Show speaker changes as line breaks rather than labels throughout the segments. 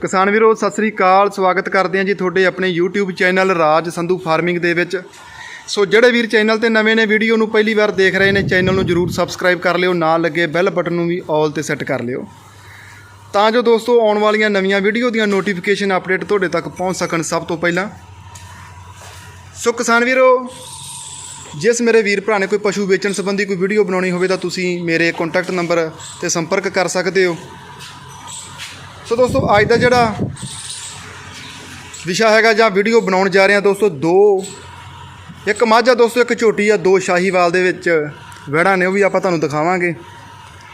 ਕਿਸਾਨ ਵੀਰੋ, ਸਤਿ ਸ੍ਰੀ ਅਕਾਲ। ਸਵਾਗਤ ਕਰਦੇ ਹਾਂ ਜੀ ਤੁਹਾਡੇ ਆਪਣੇ YouTube channel Raj Sandhu farming ਦੇ ਵਿੱਚ। ਸੋ ਜਿਹੜੇ ਵੀਰ ਚੈਨਲ ਤੇ ਨਵੇਂ ਨੇ, ਵੀਡੀਓ ਨੂੰ ਪਹਿਲੀ ਵਾਰ ਦੇਖ ਰਹੇ ਨੇ, ਚੈਨਲ ਨੂੰ ਜਰੂਰ ਸਬਸਕ੍ਰਾਈਬ ਕਰ ਲਿਓ, ਨਾਲ ਲੱਗੇ ਬੈਲ ਬਟਨ ਨੂੰ ਵੀ ਆਲ ਤੇ ਸੈੱਟ ਕਰ ਲਿਓ। ਤਾਂ ਜੋ ਦੋਸਤੋ, ਆਉਣ ਵਾਲੀਆਂ ਨਵੀਆਂ ਵੀਡੀਓ ਦੀਆਂ ਨੋਟੀਫਿਕੇਸ਼ਨ ਅਪਡੇਟ ਤੁਹਾਡੇ ਤੱਕ ਪਹੁੰਚ ਸਕਣ ਸਭ ਤੋਂ ਪਹਿਲਾਂ। ਸੋ ਕਿਸਾਨ ਵੀਰੋ, ਜਿਸ ਮੇਰੇ ਵੀਰ ਭਰਾ ਨੇ ਕੋਈ ਪਸ਼ੂ ਵੇਚਣ ਸੰਬੰਧੀ ਕੋਈ ਵੀਡੀਓ ਬਣਾਉਣੀ ਹੋਵੇ ਤਾਂ ਤੁਸੀਂ ਮੇਰੇ ਕੰਟੈਕਟ ਨੰਬਰ ਤੇ ਸੰਪਰਕ ਕਰ ਸਕਦੇ ਹੋ। ਸੋ ਦੋਸਤੋ, ਅੱਜ ਦਾ ਜਿਹੜਾ ਵਿਸ਼ਾ ਹੈਗਾ ਜਾਂ ਵੀਡੀਓ ਬਣਾਉਣ ਜਾ ਰਹੇ ਹਾਂ ਦੋਸਤੋ, ਦੋ ਇੱਕ ਮਾਝਾ ਦੋਸਤੋ, ਇੱਕ ਝੋਟੀ ਆ, ਦੋ ਸ਼ਾਹੀਵਾਲ ਦੇ ਵਿੱਚ ਵੜਾ ਨੇ, ਉਹ ਵੀ ਆਪਾਂ ਤੁਹਾਨੂੰ ਦਿਖਾਵਾਂਗੇ।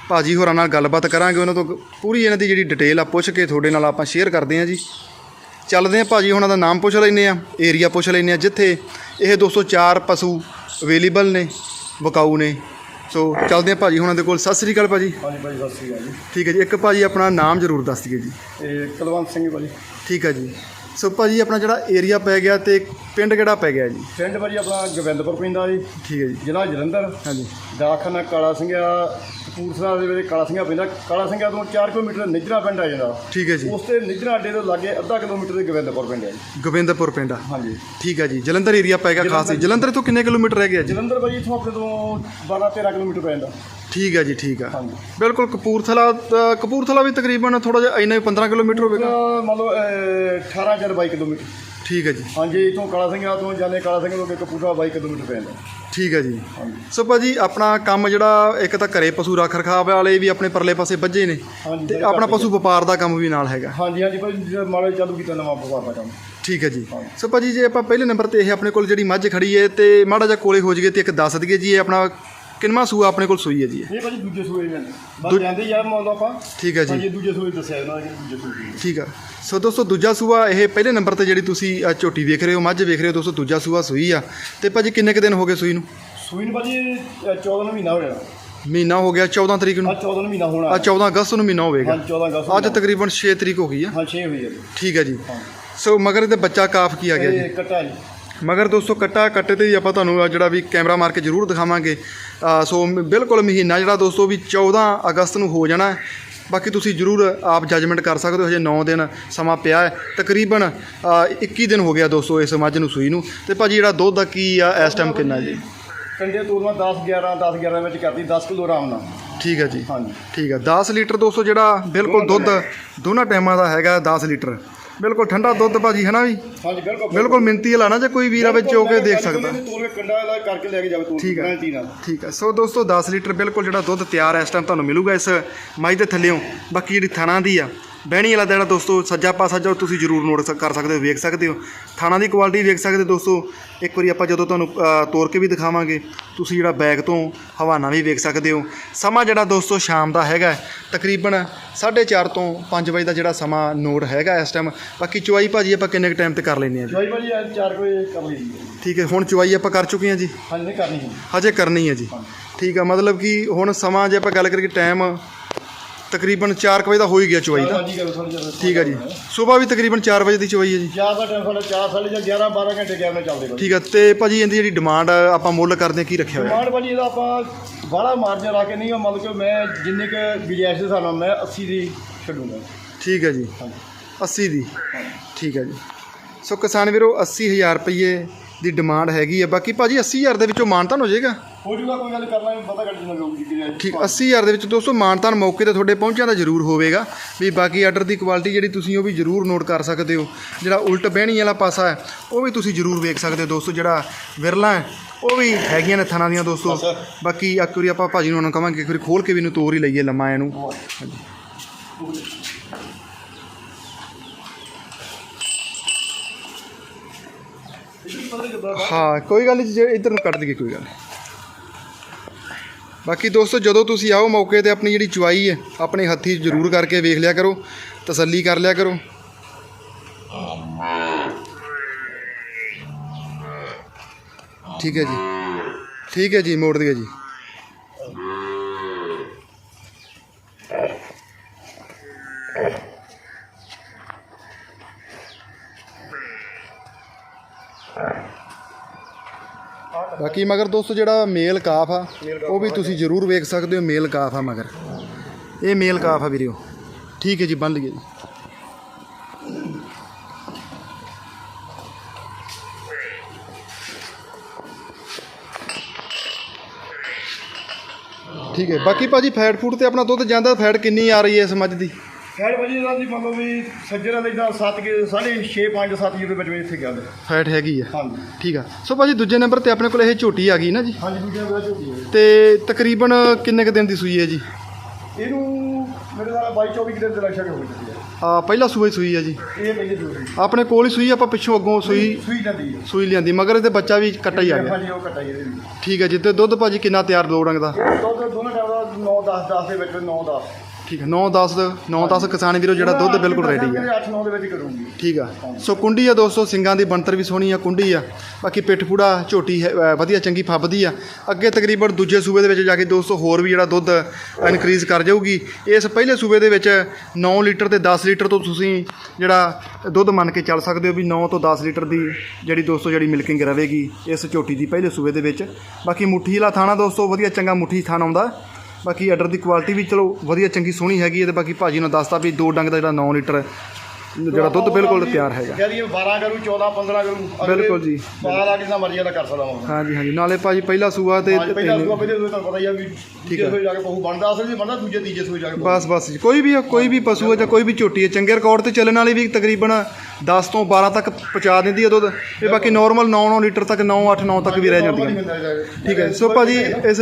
ਭਾਜੀ ਹੋਰਾਂ ਨਾਲ ਗੱਲਬਾਤ ਕਰਾਂਗੇ, ਉਹਨਾਂ ਤੋਂ ਪੂਰੀ ਇਹਨਾਂ ਦੀ ਜਿਹੜੀ ਡਿਟੇਲ ਆ, ਪੁੱਛ ਕੇ ਤੁਹਾਡੇ ਨਾਲ ਆਪਾਂ ਸ਼ੇਅਰ ਕਰਦੇ ਹਾਂ ਜੀ। ਚੱਲਦੇ ਹਾਂ ਭਾਜੀ, ਉਹਨਾਂ ਦਾ ਨਾਮ ਪੁੱਛ ਲੈਂਦੇ ਆ ਏਰੀਆ ਪੁੱਛ ਲੈਂਦੇ ਆ ਜਿੱਥੇ ਇਹ 204 ਪਸ਼ੂ ਅਵੇਲੇਬਲ ਨੇ, ਵਿਕਾਊ ਨੇ। ਸੋ ਚੱਲਦੇ ਹਾਂ ਭਾਜੀ ਉਹਨਾਂ ਦੇ ਕੋਲ। ਸਤਿ ਸ੍ਰੀ ਅਕਾਲ ਭਾਜੀ।
ਹਾਂਜੀ ਭਾਈ ਸਤਿ ਸ਼੍ਰੀ ਅਕਾਲ ਜੀ।
ਠੀਕ ਹੈ ਜੀ। ਇੱਕ ਭਾਜੀ ਆਪਣਾ ਨਾਮ ਜ਼ਰੂਰ ਦੱਸ ਦਈਏ ਜੀ।
ਇਹ ਕੁਲਵੰਤ ਸਿੰਘ ਭਾਜੀ।
ਠੀਕ ਹੈ ਜੀ। ਸੋ ਭਾਜੀ ਆਪਣਾ ਜਿਹੜਾ ਏਰੀਆ ਪੈ ਗਿਆ ਤੇ ਪਿੰਡ ਕਿਹੜਾ ਪੈ ਗਿਆ ਜੀ?
ਪਿੰਡ ਭਾਜੀ ਆਪਣਾ ਗੋਬਿੰਦਪੁਰ ਪੈਂਦਾ ਜੀ।
ਠੀਕ ਹੈ ਜੀ।
ਜ਼ਿਲ੍ਹਾ ਜਲੰਧਰ।
ਹਾਂਜੀ।
ਦਾਖਾਨਾ ਕਾਲਾ ਸਿੰਘਾ ਕਪੂਰਥਲਾ ਦੇ ਵਿੱਚ ਕਾਲਾ ਸਿੰਘਾ ਪੈਂਦਾ। ਕਾਲਾ ਸਿੰਘਾ ਤੋਂ 4 ਕਿਲੋਮੀਟਰ ਨਿਜਰਾ ਪਿੰਡ ਆ ਜਾਂਦਾ
ਠੀਕ ਹੈ ਜੀ।
ਉਸ ਤੇ ਨਿਜਰਾ ਅੱਡੇ ਤੋਂ ਲਾਗੇ ਅੱਧਾ ਕਿਲੋਮੀਟਰ ਦੇ ਗੋਬਿੰਦਪੁਰ ਪਿੰਡ ਹੈ ਜੀ।
ਗੋਬਿੰਦਪੁਰ ਪਿੰਡ ਆ।
ਹਾਂਜੀ।
ਠੀਕ ਹੈ ਜੀ। ਜਲੰਧਰ ਏਰੀਆ ਪੈ ਗਿਆ ਖਾਸ। ਹੀ ਜਲੰਧਰ ਤੋਂ ਕਿੰਨੇ ਕਿਲੋਮੀਟਰ ਰਹਿ ਗਿਆ ਜੀ?
ਜਲੰਧਰ ਭਾਜੀ ਇੱਥੋਂ ਆਪਣੇ ਤੋਂ 12 13 ਕਿਲੋਮੀਟਰ ਪੈਂਦਾ
ਠੀਕ ਹੈ ਜੀ ਠੀਕ ਆ।
ਹਾਂਜੀ।
ਬਿਲਕੁਲ ਕਪੂਰਥਲਾ ਕਪੂਰਥਲਾ ਵੀ ਤਕਰੀਬਨ ਥੋੜਾ ਜਿਹਾ ਇੰਨਾ ਹੀ 15 ਕਿਲੋਮੀਟਰ ਹੋਵੇਗਾ।
ਮੰਨ ਲਓ ਅਹ 18 ਜਰ 22 ਕਿਲੋਮੀਟਰ।
ਠੀਕ ਹੈ ਜੀ।
ਹਾਂਜੀ ਇੱਥੋਂ ਕਾਲਾ ਸਿੰਘਾ ਤੋਂ ਜਾਂਦੇ ਕਾਲਾ ਸਿੰਘ ਤੋਂ ਅੱਗੇ ਕਪੂਰਥਲਾ 22 ਕਿਲੋਮੀਟਰ ਪੈਂਦਾ।
ਠੀਕ ਹੈ ਜੀ।
ਹਾਂਜੀ।
ਸੋ ਭਾਜੀ ਆਪਣਾ ਕੰਮ ਜਿਹੜਾ ਇੱਕ ਤਾਂ ਘਰੇ ਪਸ਼ੂ ਰੱਖ ਰਖਾਵ ਵਾਲੇ ਵੀ ਆਪਣੇ ਪਰਲੇ ਪਾਸੇ ਵੱਜੇ ਨੇ
ਹਾਂਜੀ
ਤੇ ਆਪਣਾ ਪਸ਼ੂ ਵਪਾਰ ਦਾ ਕੰਮ ਵੀ ਨਾਲ ਹੈਗਾ।
ਹਾਂਜੀ ਹਾਂਜੀ ਭਾਜੀ ਮਾੜਾ ਜਿਹਾ ਚਾਲੂ ਕੀਤਾ ਨਵਾਂ ਪਰਿਵਾਰ ਦਾ ਕੰਮ।
ਠੀਕ ਹੈ ਜੀ। ਸੋ ਭਾਜੀ ਜੇ ਆਪਾਂ ਪਹਿਲੇ ਨੰਬਰ ਤੇ ਇਹ ਆਪਣੇ ਕੋਲ ਜਿਹੜੀ ਮੱਝ ਖੜੀ ਹੈ ਤੇ ਮਾੜਾ ਜਿਹਾ ਕੋਲੇ ਹੋ ਜਗੇ ਤੇ ਇੱਕ ਦੱਸ ਦਈਏ ਜੀ ਇਹ ਆਪਣਾ ਕਿੰਨਵਾਂ ਸੂਆ ਆਪਣੇ ਕੋਲ ਸੂਈ ਹੈ ਜੀ ਇਹ?
ਭਾਜੀ ਦੂਜੇ ਸੂਏ ਨੇ। ਬਸ ਜਾਂਦੇ ਯਾਰ ਮੰਨ ਲਓ ਆਪਾਂ।
ਠੀਕ ਹੈ ਜੀ।
ਹਾਂਜੀ ਦੂਜੇ ਸੂਏ ਦੱਸਿਆ ਇਹਨਾਂ ਨੇ ਦੂਜੇ ਸੂਏ
ਠੀਕ ਆ। ਸੋ ਦੋਸਤੋ ਦੂਜਾ ਸੂਆ ਇਹ ਪਹਿਲੇ ਨੰਬਰ ਤੇ ਜਿਹੜੀ ਤੁਸੀਂ ਅ, ਝੋਟੀ ਵੇਖ ਰਹੇ ਹੋ ਮੱਝ ਵੇਖ ਰਹੇ ਹੋ ਦੋਸਤੋ ਦੂਜਾ ਸੂਆ ਸੂਈ ਆ। ਤੇ ਭਾਜੀ ਕਿੰਨੇ ਕੁ ਦਿਨ ਹੋ ਗਏ ਸੂਈ ਨੂੰ?
ਸੂਈ ਨੂੰ ਭਾਜੀ ਅ, 14 ਨੂੰ ਮਹੀਨਾ ਹੋ ਜਾਣਾ
ਮਹੀਨਾ ਹੋ ਗਿਆ 14 ਤਰੀਕ
ਆ
ਨੂੰ
14 ਨੂੰ ਮਹੀਨਾ ਹੋਣਾ।
ਆ 14 ਅਗਸਤ ਨੂੰ ਮਹੀਨਾ ਹੋਵੇਗਾ।
ਹਾਂ 14 ਅਗਸਤ
ਅੱਜ ਤਕਰੀਬਨ 6 ਤਰੀਕ ਹੋ ਗਈ ਆ।
ਹਾਂ 6 ਹੋਈ ਹੈ
ਠੀਕ ਹੈ ਜੀ। ਸੋ ਮਗਰ ਇਹਦੇ ਬੱਚਾ ਕਾਫ ਕੀ ਆ ਗਿਆ ਜੀ?
ਇਹ ਕੱਟਾ ਜੀ
ਮਗਰ ਦੋਸਤੋ ਕੱਟਾ ਕੱਟੇ ਤੇ ਵੀ ਆਪਾਂ ਤੁਹਾਨੂੰ ਜਿਹੜਾ ਵੀ ਕੈਮਰਾ ਮਾਰ ਕੇ ਜ਼ਰੂਰ ਦਿਖਾਵਾਂਗੇ। ਸੋ ਬਿਲਕੁਲ ਮਹੀਨਾ ਜਿਹੜਾ ਦੋਸਤੋ ਵੀ 14 ਅਗਸਤ ਨੂੰ ਹੋ ਜਾਣਾ। ਬਾਕੀ ਤੁਸੀਂ ਜ਼ਰੂਰ ਆਪ ਜੱਜਮੈਂਟ ਕਰ ਸਕਦੇ ਹੋ ਹਜੇ 9 ਦਿਨ ਸਮਾਂ ਪਿਆ ਹੈ। ਤਕਰੀਬਨ ਅਹ 21 ਦਿਨ ਹੋ ਗਿਆ ਦੋਸਤੋ ਇਸ ਮੱਝ ਨੂੰ ਸੂਈ ਨੂੰ। ਤੇ ਭਾਜੀ ਜਿਹੜਾ ਦੁੱਧ ਦਾ ਕੀ ਆ ਇਸ ਟਾਈਮ ਕਿੰਨਾ ਜੀ?
ਕੰਡੇ ਤੋੜਨਾ 10 11 10 11 ਵਿੱਚ ਕਰਦੀ 10 ਕਿਲੋ ਆਰਾਮ ਨਾਲ।
ਠੀਕ ਹੈ ਜੀ।
ਹਾਂਜੀ।
ਠੀਕ ਹੈ 10 ਲੀਟਰ ਦੋਸਤੋ ਜਿਹੜਾ ਬਿਲਕੁਲ ਦੁੱਧ ਦੋਨਾਂ ਟਾਈਮਾਂ ਦਾ ਹੈਗਾ 10 ਲੀਟਰ। ਬਿਲਕੁਲ ਠੰਡਾ ਦੁੱਧ ਭਾਜੀ ਹੈ ਨਾ ਵੀ?
ਹਾਂਜੀ ਬਿਲਕੁਲ
ਬਿਲਕੁਲ। ਮਿੰਤੀ ਲਾਣਾ ਜੇ ਕੋਈ ਵੀਰ ਵਿੱਚ ਹੋ ਕੇ ਦੇਖ ਸਕਦਾ।
ਤੋੜ ਕੇ ਕੰਡਾ ਇਹਦਾ ਕਰਕੇ ਲੈ ਕੇ ਜਾਵੇ ਤੋੜ
ਠੀਕ ਹੈ।
ਨਾਲ
ਠੀਕ ਹੈ। ਸੋ ਦੋਸਤੋ 10 ਲੀਟਰ ਬਿਲਕੁਲ ਜਿਹੜਾ ਦੁੱਧ ਤਿਆਰ ਹੈ ਇਸ ਟਾਈਮ ਤੁਹਾਨੂੰ ਮਿਲੂਗਾ ਇਸ ਮੱਝ ਦੇ ਥੱਲੇੋਂ ਬਾਕੀ ਜਿਹੜੀ ਥਣਾ ਦੀ ਆ ਬਹਿਣੀ ਵਾਲਾ ਜਿਹੜਾ ਦੋਸਤੋ ਸੱਜਾ ਪਾਸਾ ਜੋ ਤੁਸੀਂ ਜ਼ਰੂਰ ਨੋਟ ਕਰ ਸਕਦੇ ਹੋ ਵੇਖ ਸਕਦੇ ਹੋ। ਥਾਣਾ ਦੀ ਕੁਆਲਿਟੀ ਵੇਖ ਸਕਦੇ ਹੋ ਦੋਸਤੋ। ਇੱਕ ਵਾਰੀ ਆਪਾਂ ਜਦੋਂ ਤੁਹਾਨੂੰ ਤੋੜ ਕੇ ਵੀ ਦਿਖਾਵਾਂਗੇ ਤੁਸੀਂ ਜਿਹੜਾ ਬੈਗ ਤੋਂ ਹਵਾਨਾ ਵੀ ਵੇਖ ਸਕਦੇ ਹੋ। ਸਮਾਂ ਜਿਹੜਾ ਦੋਸਤੋ ਸ਼ਾਮ ਦਾ ਹੈਗਾ ਤਕਰੀਬਨ 4:30 ਤੋਂ 5 ਵਜੇ ਦਾ ਜਿਹੜਾ ਸਮਾਂ ਨੋਟ ਹੈਗਾ ਇਸ ਟਾਈਮ ਬਾਕੀ ਚੁਆਈ ਭਾਜੀ ਆਪਾਂ ਕਿੰਨੇ ਕੁ ਟਾਈਮ ਤੇ ਕਰ ਲੈਂਦੇ ਹਾਂ ਜੀ?
ਜਵਾਈ ਭਾਜੀ ਅੱਜ 4 ਵਜੇ ਕਰ ਲਈ
ਠੀਕ ਹੈ ਹੁਣ ਚੁਆਈ ਆਪਾਂ ਕਰ ਚੁੱਕੇ ਹਾਂ ਜੀ?
ਹਾਂਜੀ ਨਹੀਂ ਕਰਨੀ ਹੈ।
ਹਜੇ ਕਰਨੀ ਹੈ ਜੀ। ਠੀਕ ਆ ਮਤਲਬ ਕਿ ਹੁਣ ਸਮਾਂ ਜੇ ਆਪਾਂ ਗੱਲ ਕਰੀਏ ਟਾਈਮ ਤਕਰੀਬਨ 4 ਵਜੇ ਦਾ ਹੋ ਹੀ ਗਿਆ ਚੁਆਈ ਦਾ
ਹਾਂਜੀ ਕਰੋ ਥੋੜੀ ਜਿਹਾ
ਠੀਕ ਆ ਜੀ। ਸਵੇਰ ਵੀ ਤਕਰੀਬਨ 4 ਵਜੇ ਦੀ ਚੁਆਈ ਹੈ ਜੀ।
ਚਾਰ ਦਾ ਟਾਈਮ ਸਾਡਾ 4 ਸਾਢੇ ਜਾਂ 11 12 ਘੰਟੇ ਗੈਪ ਨਾਲ ਚੱਲਦੇ
ਠੀਕ ਆ ਤੇ ਭਾਜੀ ਇਹਦੀ ਜਿਹੜੀ ਡਿਮਾਂਡ ਆਪਾਂ ਮੁੱਲ ਕਰਦੇ ਹਾਂ ਕੀ ਰੱਖਿਆ ਹੋਇਆ?
ਮਾਰ ਭਾਜੀ ਇਹਦਾ ਆਪਾਂ ਬਾਹਲਾ ਮਾਰਜਨ ਲਾ ਕੇ ਨਹੀਂ ਮਤਲਬ ਕਿ ਮੈਂ ਜਿੰਨੇ ਕ ਗੁੰਜਾਇਸ਼ ਦੇ ਹਿਸਾਬ ਨਾਲ ਮੈਂ 80 ਦੀ ਛੱਡੂੰਗਾ।
ਠੀਕ ਹੈ ਜੀ।
ਹਾਂਜੀ।
80 ਦੀ। ਠੀਕ ਹੈ ਜੀ। ਸੋ ਕਿਸਾਨ ਵੀਰੋ 80000 ਰੁਪਏ ਦੀ ਡਿਮਾਂਡ ਹੈਗੀ ਹੈ ਬਾਕੀ ਭਾਜੀ 80000 ਦੇ ਵਿੱਚੋਂ ਮਾਨਤਾਨ ਹੋ ਜਾਏਗਾ?
ਹੋ ਜੂਗਾ ਕੋਈ ਗੱਲ ਕਰਨਾ ਨਹੀਂ ਪਤਾ ਕੱਢਣਾ ਜਾਊਗੀ ਗੁੰਜਾਇਸ਼
ਠੀਕ 80000 ਦੇ ਵਿੱਚ ਦੋਸਤੋ ਮਾਨਤਾਨ ਮੌਕੇ ਤੇ ਤੁਹਾਡੇ ਪਹੁੰਚਿਆ ਦਾ ਜ਼ਰੂਰ ਹੋਵੇਗਾ। ਵੀ ਬਾਕੀ ਆਰਡਰ ਦੀ ਕੁਆਲਿਟੀ ਜਿਹੜੀ ਤੁਸੀਂ ਉਹ ਵੀ ਜ਼ਰੂਰ ਨੋਟ ਕਰ ਸਕਦੇ ਹੋ। ਜਿਹੜਾ ਉਲਟ ਬਹਿਣੀ ਵਾਲਾ ਪਾਸਾ ਹੈ ਉਹ ਵੀ ਤੁਸੀਂ ਜ਼ਰੂਰ ਵੇਖ ਸਕਦੇ ਹੋ ਦੋਸਤੋ ਜਿਹੜਾ ਵਿਰਲਾ ਹੈ ਉਹ ਵੀ ਹੈਗੀਆਂ ਨੇ ਥਣਾ ਦੀਆਂ ਦੋਸਤੋ। ਬਾਕੀ ਇੱਕ ਵਾਰੀ ਆਪਾਂ ਭਾਜੀ ਨੂੰ ਉਹਨਾਂ ਨੂੰ ਕਹਾਂਗੇ ਇੱਕ ਵਾਰੀ ਖੋਲ ਕੇ ਵੀ ਇਹਨੂੰ ਤੋਰ ਹੀ ਲਈਏ ਲੰਮਾ ਇਹਨੂੰ। ਹਾਂ ਕੋਈ ਗੱਲ ਨਹੀਂ ਜੇ ਇੱਧਰ ਨੂੰ ਕੱਟ ਦਈਏ ਕੋਈ ਗੱਲ ਨਹੀਂ ਬਾਕੀ ਦੋਸਤੋ, ਜਦੋਂ ਤੁਸੀਂ ਆਓ ਮੌਕੇ ਤੇ ਆਪਣੀ ਜਿਹੜੀ ਚੁਆਈ ਹੈ, ਆਪਣੇ ਹੱਥੀ ਜ਼ਰੂਰ ਕਰਕੇ ਵੇਖ ਲਿਆ ਕਰੋ, ਤਸੱਲੀ ਕਰ ਲਿਆ ਕਰੋ। ਠੀਕ ਹੈ ਜੀ। ਠੀਕ ਹੈ ਜੀ, ਮੋੜ ਦਿਓ ਜੀ। ਤੇ ਮਗਰ ਦੋਸਤੋ ਜਿਹੜਾ ਮੇਲ ਕਾਫ ਆ ਉਹ ਵੀ ਤੁਸੀਂ ਜ਼ਰੂਰ ਵੇਖ ਸਕਦੇ ਹੋ ਮੇਲ ਕਾਫ ਆ ਮਗਰ। ਇਹ ਮੇਲ ਕਾਫ ਆ ਵੀਰਿਓ। ਠੀਕ ਹੈ ਜੀ ਬੰਦ ਗਿਆ ਜੀ। ਠੀਕ ਹੈ ਬਾਕੀ ਭਾਜੀ ਫੈਟ ਫੂਡ ਤੇ ਆਪਣਾ ਦੁੱਧ ਜਾਂਦਾ ਫੈਟ ਕਿੰਨੀ ਆ ਰਹੀ ਹੈ ਇਸ ਮੱਝ ਦੀ?
ਭਾਜੀ ਇਹਦਾ ਦੀ ਮੰਨ ਲਓ ਵੀ ਸੱਜਣਾ ਦਾ ਇਦਾਂ 7 ਕੇ 6.5 5 7 ਜੀਰੋ ਵਿੱਚ ਵਿੱਚ ਇੱਥੇ ਗਿਆ ਦੇ
ਫੈਟ ਹੈਗੀ ਆ।
ਹਾਂਜੀ।
ਠੀਕ ਆ। ਸੋ ਭਾਜੀ ਦੂਜੇ ਨੰਬਰ ਤੇ ਆਪਣੇ ਕੋਲ ਇਹ ਝੋਟੀ ਆ ਗਈ ਨਾ ਜੀ?
ਹਾਂਜੀ ਦੂਜਾ ਬੜਾ ਝੋਟੀ ਹੈ
ਤੇ ਤਕਰੀਬਨ ਕਿੰਨੇ ਕੁ ਦਿਨ ਦੀ ਸੂਈ ਹੈ ਜੀ?
ਇਹਨੂੰ ਮੇਰੇ ਨਾਲ 22 24 ਕਿਲੋ ਦੇ ਲਕਸ਼ਾ ਕੇ ਹੋ ਚੁੱਕੀ ਹੈ।
ਆ ਪਹਿਲਾ ਸੂਈ ਸੂਈ ਜੀ।
ਇਹ ਪਹਿਲੇ ਦੂਰੀ
ਆਪਣੇ ਕੋਲ ਹੀ ਸੂਈ ਆਪਾਂ ਪਿੱਛੋਂ ਅੱਗੋਂ ਸੂਈ
ਸੂਈ ਜਾਂਦੀ ਹੈ।
ਸੂਈ ਲਿਆਂਦੀ ਮਗਰ ਇਹਦੇ ਬੱਚਾ ਵੀ ਕੱਟਾ ਹੀ ਆ ਗਿਆ।
ਹਾਂਜੀ ਉਹ ਕਟਾਈ ਇਹਦੇ ਵੀ।
ਠੀਕ ਹੈ ਜੀ ਤੇ ਦੁੱਧ ਭਾਜੀ ਕਿੰਨਾ ਤਿਆਰ ਦੋ ਡੰਗ ਦਾ?
ਇਹ ਦੁੱਧ ਦੋਨਾਂ ਟਾਈਮ ਦਾ 9 10 10 ਦੇ ਵਿੱਚ 9 10
ਠੀਕ ਹੈ 9 10 9 10 ਕਿਸਾਨ ਵੀਰੋ ਜਿਹੜਾ ਦੁੱਧ ਬਿਲਕੁਲ ਰੈਡੀ ਹੈ
8 9 ਦੇ ਵਿੱਚ ਕਰੂੰਗੀ।
ਠੀਕ ਆ। ਸੋ ਕੁੰਡੀ ਆ ਦੋਸਤੋ ਸਿੰਗਾਂ ਦੀ ਬਣਤਰ ਵੀ ਸੋਹਣੀ ਆ ਕੁੰਡੀ ਆ। ਬਾਕੀ ਪਿੱਠ ਪੂੜਾ ਝੋਟੀ ਹੈ, ਅ, ਵਧੀਆ ਚੰਗੀ ਫੱਬਦੀ ਆ। ਅੱਗੇ ਤਕਰੀਬਨ ਦੂਜੇ ਸੂਬੇ ਦੇ ਵਿੱਚ ਜਾ ਕੇ ਦੋਸਤੋ ਹੋਰ ਵੀ ਜਿਹੜਾ ਦੁੱਧ ਇਨਕਰੀਜ਼ ਕਰ ਜਾਊਗੀ। ਇਸ ਪਹਿਲੇ ਸੂਬੇ ਦੇ ਵਿੱਚ 9 ਲੀਟਰ ਤੇ 10 ਲੀਟਰ ਤੋਂ ਤੁਸੀਂ ਜਿਹੜਾ ਦੁੱਧ ਮੰਨ ਕੇ ਚੱਲ ਸਕਦੇ ਹੋ ਵੀ 9 ਤੋਂ 10 ਲੀਟਰ ਦੀ ਜਿਹੜੀ ਦੋਸਤੋ ਜਿਹੜੀ ਮਿਲਕਿੰਗ ਰਵੇਗੀ ਇਸ ਝੋਟੀ ਦੀ ਪਹਿਲੇ ਸੂਬੇ ਦੇ ਵਿੱਚ। ਬਾਕੀ ਮੁੱਠੀ ਵਾਲਾ ਥਾਣਾ ਦੋਸਤੋ ਵਧੀਆ ਚੰਗਾ ਮੁੱਠੀ ਥਾਣਾ ਆਉਂਦਾ। ਬਾਕੀ ਆਰਡਰ ਦੀ ਕੁਆਲਿਟੀ ਵੀ ਚਲੋ ਵਧੀਆ ਚੰਗੀ ਸੋਹਣੀ ਹੈਗੀ ਹੈ ਤੇ ਬਾਕੀ ਭਾਜੀ ਨੂੰ ਦੱਸਤਾ ਵੀ ਦੋ ਡੰਗ ਦਾ ਜਿਹੜਾ 9 ਲੀਟਰ ਜਿਹੜਾ ਦੁੱਧ ਬਿਲਕੁਲ ਤਿਆਰ ਹੈਗਾ।
ਕਹਿੰਦੀ 12 ਕਰੂ 14 15 ਕਰੂ
ਬਿਲਕੁਲ ਜੀ।
ਬਾਹਰ ਆ ਕਿੰਨਾ ਮਰਜ਼ੀ ਵਾਲਾ ਕਰ ਸਕਦਾ ਹਾਂ
ਹਾਂਜੀ ਹਾਂਜੀ। ਨਾਲੇ ਭਾਜੀ ਪਹਿਲਾ ਸੂਆ ਤੇ
ਪਹਿਲਾਂ ਸੂਆ ਪਹਿਲੇ ਸੂਏ ਤੁਹਾਨੂੰ ਪਤਾ ਹੀ ਆ ਵੀ ਦੂਜੇ
ਹੈ।
ਸੂਏ ਜਾ ਕੇ ਪਹੂ ਬਣਦਾ ਅਸਲ ਵਿੱਚ ਬਣਦਾ ਦੂਜੇ ਤੀਜੇ ਸੂਏ ਜਾ ਕੇ।
ਬਸ ਬਸ ਜੀ। ਕੋਈ ਵੀ ਕੋਈ ਵੀ ਪਸ਼ੂ ਹੈ ਜਾਂ ਕੋਈ ਵੀ ਝੋਟੀ ਹੈ ਚੰਗੇ ਰਿਕਾਰਡ ਤੇ ਚੱਲਣ ਵਾਲੀ ਵੀ ਤਕਰੀਬਨ 10 ਤੋਂ 12 ਤੱਕ ਪਹੁੰਚਾ ਦਿੰਦੀ ਹੈ ਦੁੱਧ। ਤੇ ਬਾਕੀ ਨਾਰਮਲ 9-9 ਲੀਟਰ ਤੱਕ 9-8 9 ਤੱਕ ਵੀ ਰਹਿ ਜਾਂਦੀਆਂ। ਨੇ। ਠੀਕ ਹੈ। ਸੋ ਭਾਜੀ ਇਸ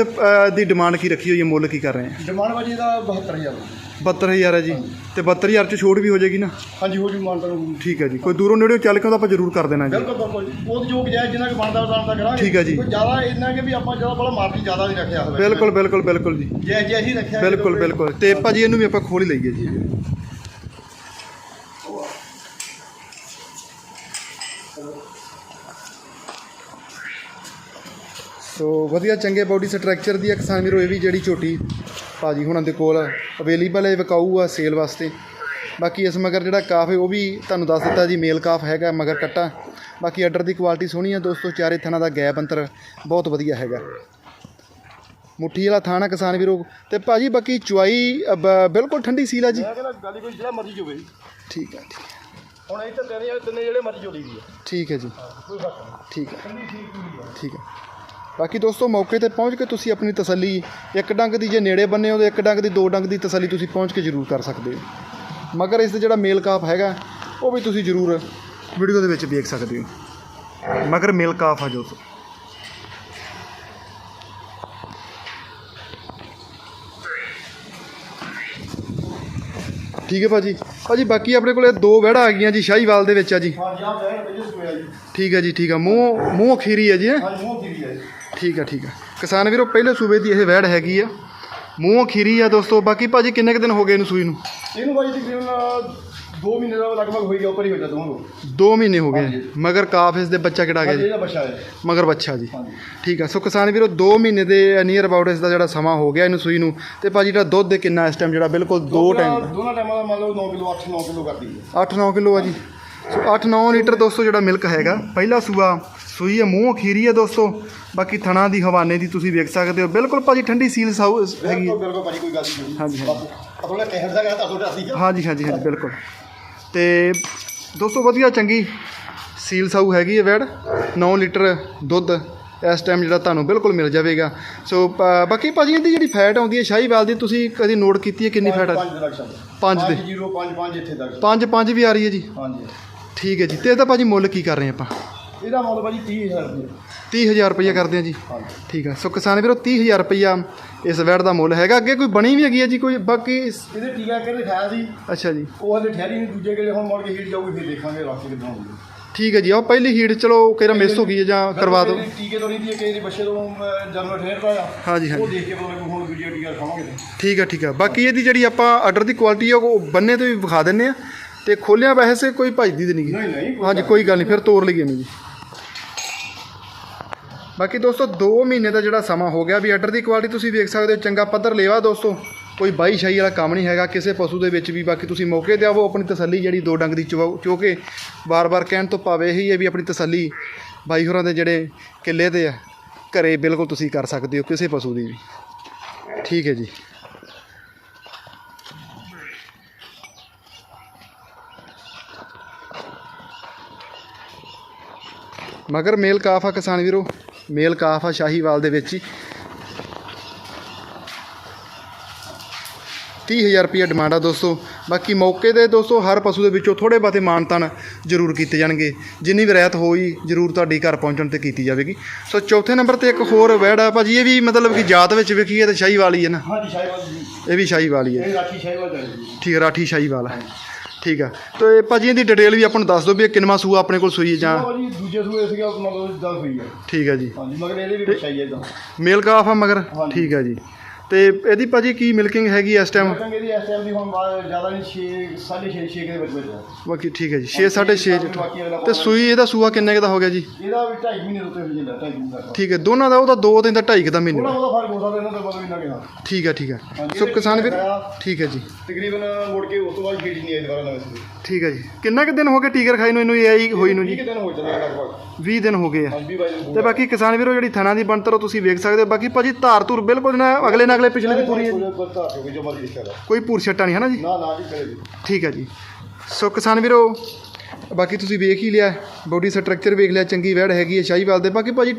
ਦੀ ਡਿਮਾਂਡ ਕੀ ਰੱਖੀ ਹੋਈ ਹੈ ਮੁੱਲ ਕੀ ਕਰ ਰਹੇ ਆ?
ਡਿਮਾਂਡ ਭਾਜੀ ਦਾ 72000
72000 ਹੈ ਜੀ। ਤੇ 72000 ਚ ਛੋਟ ਵੀ ਹੋ ਜਾਏਗੀ ਨਾ?
ਹਾਂਜੀ ਹੋ ਜੂ ਮਾਨਤਾ ਨੂੰ।
ਠੀਕ ਹੈ ਜੀ। ਕੋਈ ਦੂਰੋਂ ਨੇੜਿਓਂ ਚੱਲ ਕੇ ਤਾਂ ਆਪਾਂ ਜ਼ਰੂਰ ਕਰ ਦੇਣਾ ਜੀ।
ਬਿਲਕੁਲ ਬਿਲਕੁਲ ਉਹ ਜੋ ਜਾਇਜ਼ ਜਿੰਨਾ ਕਿ ਬਣਦਾ ਉਦਾਂ ਤਾਂ ਕਰਾਂਗੇ।
ਠੀਕ ਹੈ ਜੀ।
ਕੋਈ ਜ਼ਿਆਦਾ ਇੰਨਾ ਕਿ ਵੀ ਆਪਾਂ ਜ਼ਿਆਦਾ ਬੜਾ ਮਾਰਜੀ ਜ਼ਿਆਦਾ ਨਹੀਂ ਰੱਖਿਆ ਹੋਵੇ।
ਬਿਲਕੁਲ ਬਿਲਕੁਲ ਬਿਲਕੁਲ ਜੀ।
ਜੈ ਜੈ ਹੀ ਰੱਖਿਆ
ਬਿਲਕੁਲ ਬਿਲਕੁਲ। ਤੇ ਭਾਜੀ ਇਹਨੂੰ ਵੀ ਆਪਾਂ ਖੋਲ ਹੀ ਲਈਏ ਜੀ। ਸੋ ਵਧੀਆ ਚੰਗੇ ਬਾਡੀ ਸਟਰਕਚਰ ਦੀ ਆ ਕਿਸਾਨ ਵੀਰੋ ਇਹ ਵੀ ਜਿਹੜੀ ਝੋਟੀ ਭਾਜੀ ਹੁਣਾਂ ਦੇ ਕੋਲ ਅਵੇਲੇਬਲ ਹੈ ਵਿਕਾਊ ਆ ਸੇਲ ਵਾਸਤੇ। ਬਾਕੀ ਇਸ ਮਗਰ ਜਿਹੜਾ ਕਾਫ ਹੈ ਉਹ ਵੀ ਤੁਹਾਨੂੰ ਦੱਸ ਦਿੱਤਾ ਜੀ ਮੇਲ ਕਾਫ ਹੈਗਾ ਮਗਰ ਕੱਟਾ। ਬਾਕੀ ਆਰਡਰ ਦੀ ਕੁਆਲਿਟੀ ਸੋਹਣੀ ਆ ਦੋਸਤੋ ਚਾਰੇ ਥਣਾ ਦਾ ਗੈਪ ਅੰਤਰ ਬਹੁਤ ਵਧੀਆ ਹੈਗਾ। ਮੁੱਠੀ ਵਾਲਾ ਥਾਣਾ ਕਿਸਾਨ ਵੀਰੋ ਤੇ ਭਾਜੀ ਬਾਕੀ ਚੁਆਈ ਬਿਲਕੁਲ ਠੰਡੀ ਸੀਲ ਆ ਜੀ।
ਗੱਲ ਕੋਈ ਜਿਹੜਾ ਮਰਜ਼ੀ ਹੋਵੇ
ਠੀਕ ਹੈ ਠੀਕ
ਹੁਣ ਇੱਥੇ ਤਿੰਨੇ ਜਿਹੜੇ ਮਰਜ਼ੀ ਜੋੜੀ ਦੀ ਹੈ
ਠੀਕ ਹੈ ਜੀ।
ਕੋਈ ਫ਼ਰਕ ਨਹੀਂ।
ਠੀਕ ਹੈ
ਠੀਕ ਹੈ
ਬਾਕੀ ਦੋਸਤੋ ਮੌਕੇ ਤੇ ਪਹੁੰਚ ਕੇ ਤੁਸੀਂ ਆਪਣੀ ਤਸੱਲੀ ਇੱਕ ਡੰਗ ਦੀ ਜੇ ਨੇੜੇ ਬੰਨੇ ਹੋ ਤੇ ਇੱਕ ਡੰਗ ਦੀ ਦੋ ਡੰਗ ਦੀ ਤਸੱਲੀ ਤੁਸੀਂ ਪਹੁੰਚ ਕੇ ਜ਼ਰੂਰ ਕਰ ਸਕਦੇ ਹੋ। ਮਗਰ ਇਸ ਦਾ ਜਿਹੜਾ ਮੇਲ ਕਾਫ ਹੈਗਾ ਉਹ ਵੀ ਤੁਸੀਂ ਜ਼ਰੂਰ ਵੀਡੀਓ ਦੇ ਵਿੱਚ ਵੇਖ ਸਕਦੇ ਹੋ। ਮਗਰ ਮੇਲ ਕਾਫ ਆ ਜੋ ਠੀਕ ਹੈ ਭਾਜੀ। ਭਾਜੀ ਬਾਕੀ ਆਪਣੇ ਕੋਲੇ ਦੋ ਵਹਿੜਾ ਆ ਗਈਆਂ ਜੀ ਸ਼ਾਹੀਵਾਲ ਦੇ ਵਿੱਚ ਆ ਜੀ। ਠੀਕ ਹੈ ਜੀ ਠੀਕ ਹੈ ਮੂੰਹ ਮੂੰਹ ਖੀਰੀ ਹੈ ਜੀ ਹੈਂ?
ਮੂੰਹ ਹੈ
ਠੀਕ ਹੈ ਠੀਕ ਹੈ ਕਿਸਾਨ ਵੀਰੋ ਪਹਿਲੇ ਸੂਬੇ ਦੀ ਇਹ ਵੈੜ ਹੈਗੀ ਆ। ਮੂੰਹ ਖੀਰੀ ਆ ਦੋਸਤੋ ਬਾਕੀ ਭਾਜੀ ਕਿੰਨੇ ਕੁ ਦਿਨ ਹੋ ਗਏ ਇਹਨੂੰ ਸੂਈ ਨੂੰ?
ਇਹਨੂੰ ਭਾਜੀ ਤਕਰੀਬਨ 2 ਮਹੀਨੇ ਦਾ ਲਗਭਗ ਹੋਈ ਗਿਆ ਉੱਪਰ ਹੀ ਹੋ ਜਾ ਦੋਵਾਂ ਨੂੰ।
2 ਮਹੀਨੇ ਹੋ ਗਏ। ਮਗਰ ਕਾਫ ਇਸ ਦੇ ਬੱਚਾ ਕਿਹੜਾ ਗਿਆ ਜੀ?
ਇਹਦਾ ਬੱਚਾ ਹੈ।
ਮਗਰ ਬੱਚਾ ਜੀ।
ਹਾਂਜੀ।
ਠੀਕ ਹੈ ਸੋ ਕਿਸਾਨ ਵੀਰੋ 2 ਮਹੀਨੇ ਦੇ ਨੀਅਰ ਅਬਾਊਟ ਇਸ ਦਾ ਜਿਹੜਾ ਸਮਾਂ ਹੋ ਗਿਆ ਇਹਨੂੰ ਸੂਈ ਨੂੰ। ਤੇ ਭਾਜੀ ਜਿਹੜਾ ਦੁੱਧ ਦੇ ਕਿੰਨਾ ਇਸ ਟਾਈਮ ਜਿਹੜਾ ਬਿਲਕੁਲ ਦੋ ਟਾਈਮ
ਦੋਨਾਂ ਟਾਈਮਾਂ ਦਾ ਮੰਨ ਲਓ 9 ਕਿਲੋ 8 9 ਕਿਲੋ ਕਰਦੀ ਹੈ।
8-9 ਕਿਲੋ ਆ ਜੀ। ਸੋ 8-9 ਲੀਟਰ ਦੋਸਤੋ ਜਿਹੜਾ ਮਿਲਕ ਹੈਗਾ ਪਹਿਲਾ ਸੂਆ ਸੂਈ ਹੈ ਮੂੰਹ ਖੀਰੀ ਹੈ ਦੋਸਤੋ। ਬਾਕੀ ਥਣਾ ਦੀ ਹਵਾਨੇ ਦੀ ਤੁਸੀਂ ਵੇਖ ਸਕਦੇ ਹੋ। ਬਿਲਕੁਲ ਭਾਜੀ ਠੰਡੀ ਸੀਲ ਸਾਊ ਹੈਗੀ ਹੈ
ਬਿਲਕੁਲ ਬਿਲਕੁਲ ਭਾਜੀ ਕੋਈ ਗੱਲ ਨਹੀਂ
ਹਾਂਜੀ, ਹਾਂਜੀ।
ਦਾ ਤੁਹਾਡਾ
ਹਾਂਜੀ ਹਾਂਜੀ ਹਾਂਜੀ ਬਿਲਕੁਲ। ਤੇ ਦੋਸਤੋ ਵਧੀਆ ਚੰਗੀ ਸੀਲ ਸਾਊ ਹੈਗੀ ਹੈ ਵੈੜ। 9 ਲੀਟਰ ਦੁੱਧ ਇਸ ਟਾਈਮ ਜਿਹੜਾ ਤੁਹਾਨੂੰ ਬਿਲਕੁਲ ਮਿਲ ਜਾਵੇਗਾ। ਸੋ ਬਾਕੀ ਭਾਜੀ ਇਹਦੀ ਜਿਹੜੀ ਫੈਟ ਆਉਂਦੀ ਹੈ ਸ਼ਾਹੀਵਾਲ ਦੀ ਤੁਸੀਂ ਕਦੀ ਨੋਟ ਕੀਤੀ ਹੈ ਕਿੰਨੀ ਫੈਟ ਆ?
5 ਲੱਖ ਸ਼ਬਦ
ਪੰਜ ਦੇ।
0 5 5 ਇੱਥੇ ਤੱਕ
5 5 ਵੀ ਆ ਰਹੀ ਹੈ ਜੀ।
ਹਾਂਜੀ।
ਠੀਕ ਹੈ ਜੀ। ਤੇ ਇਹਦਾ ਭਾਜੀ ਮੁੱਲ ਕੀ ਕਰ ਰਹੇ ਆਪਾਂ?
ਇਹਦਾ ਮੁੱਲ ਭਾਜੀ 30000 ਰੁਪਏ
30000 ਰੁਪਈਆ ਕਰਦੇ ਹਾਂ ਜੀ। ਠੀਕ ਹੈ ਸੋ ਕਿਸਾਨ ਵੀਰੋ 30000 ਰੁਪਈਆ ਇਸ ਵੈੜ ਦਾ ਮੁੱਲ ਹੈਗਾ। ਅੱਗੇ ਕੋਈ ਬਣੀ ਵੀ ਹੈਗੀ ਹੈ ਜੀ ਕੋਈ? ਬਾਕੀ
ਇਹਦੇ ਟੀਕਾ ਕਹਿੰਦੇ ਖਾਇਆ ਸੀ।
ਅੱਛਾ ਜੀ।
ਉਹ ਹਲੇ ਠਹਿਰੀ ਨਹੀਂ ਦੂਜੇ ਕਿਲੇ ਹੁਣ ਮੁੜ ਕੇ ਹੀਟ ਜਾਊਗੀ ਫਿਰ ਦੇਖਾਂਗੇ ਕੇ ਕਿੱਦਾਂ ਹੋਊਗੀ।
ਠੀਕ ਹੈ ਜੀ। ਉਹ ਪਹਿਲੀ ਹੀਟ ਚਲੋ ਕਿਹੜਾ ਮਿਸ ਹੋ ਗਈ ਹੈ ਜਾਂ ਕਰਵਾ ਦਿਓ।
ਟੀਕੇ ਤੋਂ ਨਹੀਂ ਦੀ ਦੇ ਬੱਚੇ ਤੋਂ ਜਾਨਵਰ ਠਹਿਰਦਾ ਆ
ਹਾਂਜੀ, ਹਾਂਜੀ।
ਉਹ ਦੇਖ ਕੇ ਪਤਾ ਹੁਣ ਦੂਜੇ ਟੀਕਾ ਖਾਵਾਂਗੇ।
ਠੀਕ ਹੈ ਠੀਕ ਹੈ ਬਾਕੀ ਇਹਦੀ ਜਿਹੜੀ ਆਪਾਂ ਆਰਡਰ ਦੀ ਕੁਆਲਿਟੀ ਆ ਉਹ ਬੰਨੇ ਤੇ ਵੀ ਵਿਖਾ ਦਿੰਨੇ ਆ। ਤੇ ਖੋਲਿਆ ਵੈਸੇ ਕੋਈ ਭਜਦੀ ਤੇ ਨਹੀਂ
ਨਹੀਂ ਨਹੀਂ ਕੋਈ
ਹਾਂਜੀ ਕੋਈ ਗੱਲ ਨਹੀਂ ਫਿਰ ਤੋੜ ਲਈਏ ਇਹਨੂੰ ਜੀ। ਬਾਕੀ ਦੋਸਤੋ 2 ਮਹੀਨੇ ਦਾ ਜਿਹੜਾ ਸਮਾਂ ਹੋ ਗਿਆ ਵੀ ਆਰਡਰ ਦੀ ਕੁਆਲਿਟੀ ਤੁਸੀਂ ਵੇਖ ਸਕਦੇ ਹੋ ਚੰਗਾ ਪੱਧਰ ਲੇਵਾ ਦੋਸਤੋ। ਕੋਈ ਬਾਈ ਸ਼ਾਈ ਵਾਲਾ ਕੰਮ ਨਹੀਂ ਹੈਗਾ ਕਿਸੇ ਪਸ਼ੂ ਦੇ ਵਿੱਚ ਵੀ ਬਾਕੀ ਤੁਸੀਂ ਮੌਕੇ ਤੇ ਆਵੋ ਆਪਣੀ ਤਸੱਲੀ ਜਿਹੜੀ ਦੋ ਡੰਗ ਦੀ ਚਵਾਓ ਕਿਉਂਕਿ ਬਾਰ-ਬਾਰ ਕਹਿਣ ਤੋਂ ਭਾਵੇਂ ਇਹੀ ਹੈ ਵੀ ਆਪਣੀ ਤਸੱਲੀ ਬਾਈ ਹੋਰਾਂ ਦੇ ਜਿਹੜੇ ਕਿੱਲੇ ਤੇ ਆ ਘਰੇ ਬਿਲਕੁਲ ਤੁਸੀਂ ਕਰ ਸਕਦੇ ਹੋ ਕਿਸੇ ਪਸ਼ੂ ਦੀ ਵੀ। ਠੀਕ ਹੈ ਜੀ। ਮਗਰ ਮੇਲ ਕਾਫ ਆ ਕਿਸਾਨ ਵੀਰੋ। ਮੇਲ ਕਾਫ ਆ ਸ਼ਾਹੀਵਾਲ ਦੇ ਵਿੱਚ ਹੀ। 30000 ਰੁਪਏ ਡਿਮਾਂਡ ਆ ਦੋਸਤੋ। ਬਾਕੀ ਮੌਕੇ ਤੇ ਦੋਸਤੋ ਹਰ ਪਸ਼ੂ ਦੇ ਵਿੱਚੋਂ ਥੋੜੇ ਬਾਤੇ ਮਾਨਤਨ ਜ਼ਰੂਰ ਕੀਤੇ ਜਾਣਗੇ। ਜਿੰਨੀ ਵੀ ਰਿਆਇਤ ਹੋਈ ਜ਼ਰੂਰ ਤੁਹਾਡੀ ਘਰ ਪਹੁੰਚਣ ਤੇ ਕੀਤੀ ਜਾਵੇਗੀ। ਸੋ ਚੌਥੇ ਨੰਬਰ ਤੇ ਇੱਕ ਹੋਰ ਵੈੜ ਆ ਭਾਜੀ ਇਹ ਵੀ ਮਤਲਬ ਕਿ ਜਾਤ ਵਿੱਚ ਵੇਖੀਏ ਤਾਂ ਸ਼ਾਹੀ ਵਾਲੀ ਹੈ ਨਾ?
ਹਾਂਜੀ ਸ਼ਾਹੀਵਾਲ
ਇਹ ਵੀ ਸ਼ਾਹੀ ਵਾਲੀ ਹੈ।
ਇਹ ਰਾਖੀ ਸ਼ਾਹੀਵਾਲ ਦਾ
ਠੀਕ ਹੈ ਰਾਠੀ ਸ਼ਾਹੀ ਵਾਲਾ ਠੀਕ ਆ। ਤੇ ਭਾਜੀ ਇਹਦੀ ਡਿਟੇਲ ਵੀ ਆਪਾਂ ਨੂੰ ਦੱਸ ਦਿਓ ਵੀ ਇਹ ਕਿੰਨਵਾ ਸੂਆ ਆਪਣੇ ਕੋਲ ਸੂਈ ਹੈ ਜਾਂ
ਉਹ ਜੀ ਦੂਜੇ ਸੂਏ ਸੀਗਾ ਮਤਲਬ 10 ਹੋਈ ਹੈ
ਠੀਕ ਹੈ ਜੀ।
ਹਾਂਜੀ ਮਗਰ ਇਹਦੇ ਵੀ ਪਛਾਈ ਹੈ ਇਦਾਂ।
ਮੇਲ ਕਾਫ ਆ ਮਗਰ?
ਹਾਂਜੀ।
ਠੀਕ ਹੈ ਜੀ। ਤੇ ਇਹਦੀ ਭਾਜੀ ਕੀ ਮਿਲਕਿੰਗ ਹੈਗੀ ਇਸ ਟਾਈਮ
ਕਹਿੰਗੇ ਦੀ ਇਸ ਟਾਈਮ ਦੀ ਹੁਣ ਬਾਅਦ ਜ਼ਿਆਦਾ ਨਹੀਂ 6 6.5 6 ਦੇ ਵਿੱਚ ਵਿੱਚ ਹੈ।
ਬਾਕੀ ਠੀਕ ਹੈ ਜੀ 6 6.5
ਬਾਕੀ ਅਗਲਾ
ਤੇ ਸੂਈ ਇਹਦਾ ਸੂਆ ਕਿੰਨੇ ਕੁ ਦਾ ਹੋ ਗਿਆ ਜੀ?
ਇਹਦਾ ਵੀ 2.5 ਮਹੀਨੇ ਉੱਤੇ ਹੋ ਜਾਂਦਾ 2.5 ਮਹੀਨੇ ਦਾ
ਠੀਕ ਹੈ ਦੋਨਾਂ ਦਾ ਉਹਦਾ 2 ਤਿੰਨ ਦਾ 2.5 ਦਾ ਮਹੀਨੇ
ਫ਼ਰਕ ਹੋ ਸਕਦਾ ਇਹਨਾਂ ਦਾ
ਠੀਕ ਹੈ ਠੀਕ ਹੈ। ਸੋ
ਇਹਦੇ
ਕਿਸਾਨ ਵੀਰ। ਠੀਕ ਹੈ ਜੀ।
ਤਕਰੀਬਨ ਮੁੜ ਕੇ ਉਸ ਤੋਂ ਬਾਅਦ ਖੇਡ ਨਹੀਂ ਆਈ ਦੁਬਾਰਾ ਨਵੇਂ
ਠੀਕ ਹੈ ਜੀ। ਕਿੰਨਾ ਕੁ ਦਿਨ ਹੋ ਗਏ ਟੀਕਰ ਖਾਈ ਨੂੰ? ਇਹਨੂੰ ਇਹ ਆਈ ਹੋਈ ਨੂੰ ਜੀ।
20 ਦਿਨ ਹੋ ਚੱਲੇ ਲਗਭਗ।
20 ਦਿਨ ਹੋ ਗਏ ਆ।
20 ਬਾਈ ਦਿਨ
ਤੇ ਬਾਕੀ ਕਿਸਾਨ ਵੀਰੋ ਜਿਹੜੀ ਥਣਾ ਦੀ ਬਣਤਰ ਉਹ ਤੁਸੀਂ ਵੇਖ ਸਕਦੇ ਹੋ। ਬਾਕੀ ਭਾਜੀ ਧਾਰ ਧੂਰ ਬਿਲਕੁਲ ਨਾ ਅਗਲੇ ਨਾ ਅਗਲੇ ਪਿਛਲੇ ਦੀ ਪੂਰੀ
ਦਾ
ਕੋਈ ਪੂਰ ਛੱਟਾ ਨਹੀਂ ਹੈ ਨਾ ਜੀ?
ਨਾ ਨਾ ਜੀ
ਠੀਕ ਹੈ ਜੀ। ਸੋ ਕਿਸਾਨ ਵੀਰੋ ਬਾਕੀ ਤੁਸੀਂ ਵੇਖ ਹੀ ਲਿਆ ਬੋਡੀ ਸਟਰਕਚਰ ਵੇਖ ਲਿਆ ਚੰਗੀ ਵੈੜ ਹੈਗੀ ਹੈ ਸ਼ਾਹੀਵਾਲ ਦੇ। ਬਾਕੀ ਭਾਜੀ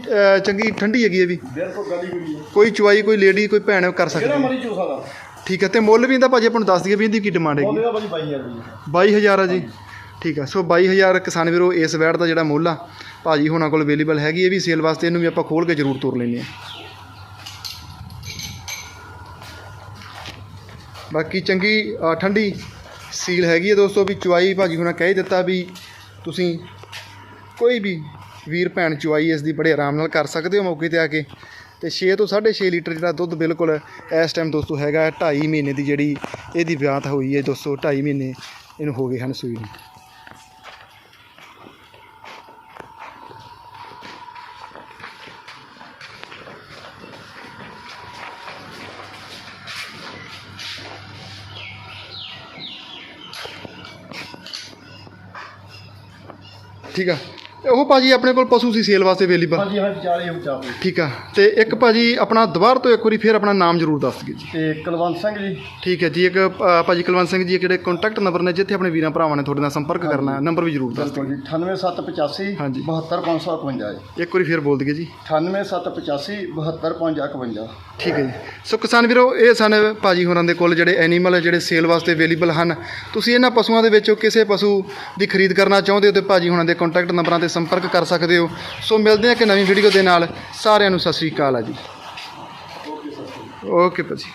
ਚੰਗੀ ਠੰਡੀ ਹੈਗੀ ਹੈ ਵੀ।
ਬਿਲਕੁਲ ਗੱਲ
ਕੋਈ ਚੁਆਈ ਕੋਈ ਲੇਡੀ ਕੋਈ ਭੈਣ ਕਰ ਸਕਦੀ
ਜਿਹੜਾ
ਹੈ
ਮਰਜ਼ੀ ਚੋ ਸਕਦਾ।
ਠੀਕ ਹੈ ਤੇ ਮੁੱਲ ਵੀ ਇਹਦਾ ਭਾਜੀ ਆਪਾਂ ਨੂੰ ਦੱਸ ਦਈਏ ਵੀ ਇਹਦੀ ਕੀ ਡਿਮਾਂਡ ਹੈਗੀ।
ਉਹਦੇ ਦਾ ਭਾਜੀ 22000 ਰੁਪਏ
22000 ਆ ਜੀ। ਠੀਕ ਆ ਸੋ 22000 ਕਿਸਾਨ ਵੀਰੋ ਇਸ ਵੈੜ ਦਾ ਜਿਹੜਾ ਮੁੱਲ ਆ ਭਾਜੀ ਹੋਣਾ ਕੋਲ ਅਵੇਲੇਬਲ ਹੈਗੀ ਇਹ ਵੀ ਸੇਲ ਵਾਸਤੇ ਇਹਨੂੰ ਵੀ ਆਪਾਂ ਖੋਲ ਕੇ ਜ਼ਰੂਰ ਤੋਰ ਲੈਂਦੇ ਆ ਬਾਕੀ ਚੰਗੀ ਅ, ਠੰਡੀ ਸੀਲ ਹੈਗੀ ਹੈ ਦੋਸਤੋ ਵੀ ਚੁਆਈ ਭਾਜੀ ਹੁਣਾਂ ਕਹਿ ਹੀ ਦਿੱਤਾ ਵੀ ਤੁਸੀਂ ਕੋਈ ਵੀ ਵੀਰ ਭੈਣ ਚੁਆਈ ਇਸ ਦੀ ਬੜੇ ਆਰਾਮ ਨਾਲ ਕਰ ਸਕਦੇ ਹੋ ਮੌਕੇ ਤੇ ਆ ਕੇ। ਤੇ 6 ਤੋਂ 6.5 ਲੀਟਰ ਜਿਹੜਾ ਦੁੱਧ ਬਿਲਕੁਲ ਇਸ ਟਾਈਮ ਦੋਸਤੋ ਹੈਗਾ 2.5 ਮਹੀਨੇ ਦੀ ਜਿਹੜੀ ਇਹਦੀ ਵਿਆਹ ਹੋਈ ਹੈ ਦੋਸਤੋ 2.5 ਮਹੀਨੇ ਇਹਨੂੰ ਹੋ ਗਏ ਹਨ ਸੂਈ ਨੂੰ। ਠੀਕ ਆ? ਤੇ ਉਹ ਭਾਜੀ ਆਪਣੇ ਕੋਲ ਪਸ਼ੂ ਸੀ ਸੇਲ ਵਾਸਤੇ ਅਵੇਲੇਬਲ
ਹਾਂਜੀ ਹਾਂਜੀ ਚਾਰ ਹੀ ਹੋ ਚਾਰ।
ਠੀਕ ਆ। ਤੇ ਇੱਕ ਭਾਜੀ ਆਪਣਾ ਦੁਬਾਰ ਤੋਂ ਇੱਕ ਵਾਰੀ ਫੇਰ ਆਪਣਾ ਨਾਮ ਜ਼ਰੂਰ ਦੱਸ ਦਿਓ ਜੀ।
ਤੇ ਕੁਲਵੰਤ ਸਿੰਘ ਜੀ।
ਠੀਕ ਹੈ ਜੀ ਇੱਕ ਅ, ਭਾਜੀ ਕੁਲਵੰਤ ਸਿੰਘ ਜੀ ਜਿਹੜੇ ਕੰਟੈਕਟ ਨੰਬਰ ਨੇ ਜਿੱਥੇ ਆਪਣੇ ਵੀਰਾਂ ਭਰਾਵਾਂ ਨੇ ਤੁਹਾਡੇ ਨਾਲ ਸੰਪਰਕ ਕਰਨਾ ਹੈ ਨੰਬਰ ਵੀ ਜ਼ਰੂਰ ਦੱਸ ਦਿਓ।
ਬਿਲਕੁਲ ਜੀ 98785
ਹਾਂਜੀ।
72551 ਜੀ।
ਇੱਕ ਵਾਰੀ ਫੇਰ ਬੋਲ ਦਈਏ ਜੀ।
98785 72551
ਠੀਕ ਹੈ ਜੀ। ਸੋ ਕਿਸਾਨ ਵੀਰੋ ਇਹ ਸਨ ਭਾਜੀ ਹੋਰਾਂ ਦੇ ਕੋਲ ਜਿਹੜੇ ਐਨੀਮਲ ਜਿਹੜੇ ਸੇਲ ਵਾਸਤੇ ਅਵੇਲੇਬਲ ਹਨ। ਤੁਸੀਂ ਇਹਨਾਂ ਪਸ਼ੂਆਂ ਦੇ ਵਿੱਚੋਂ ਕਿਸੇ ਪਸ਼ੂ ਦੀ ਖਰੀਦ ਕਰਨਾ ਚਾਹੁੰਦੇ ਹੋ ਤੇ ਭਾਜੀ ਹੋਰਾਂ ਦੇ ਕੰਟੈਕਟ ਨੰਬਰਾਂ ਤੇ ਸੰਪਰਕ ਕਰ ਸਕਦੇ ਹੋ। ਸੋ ਮਿਲਦੇ ਹਾਂ ਕਿ ਨਵੀਂ ਵੀਡੀਓ ਦੇ ਨਾਲ। ਸਾਰਿਆਂ ਨੂੰ ਸਤਿ ਸ੍ਰੀ ਅਕਾਲ ਆ ਜੀ। ਓਕੇ ਭਾਜੀ।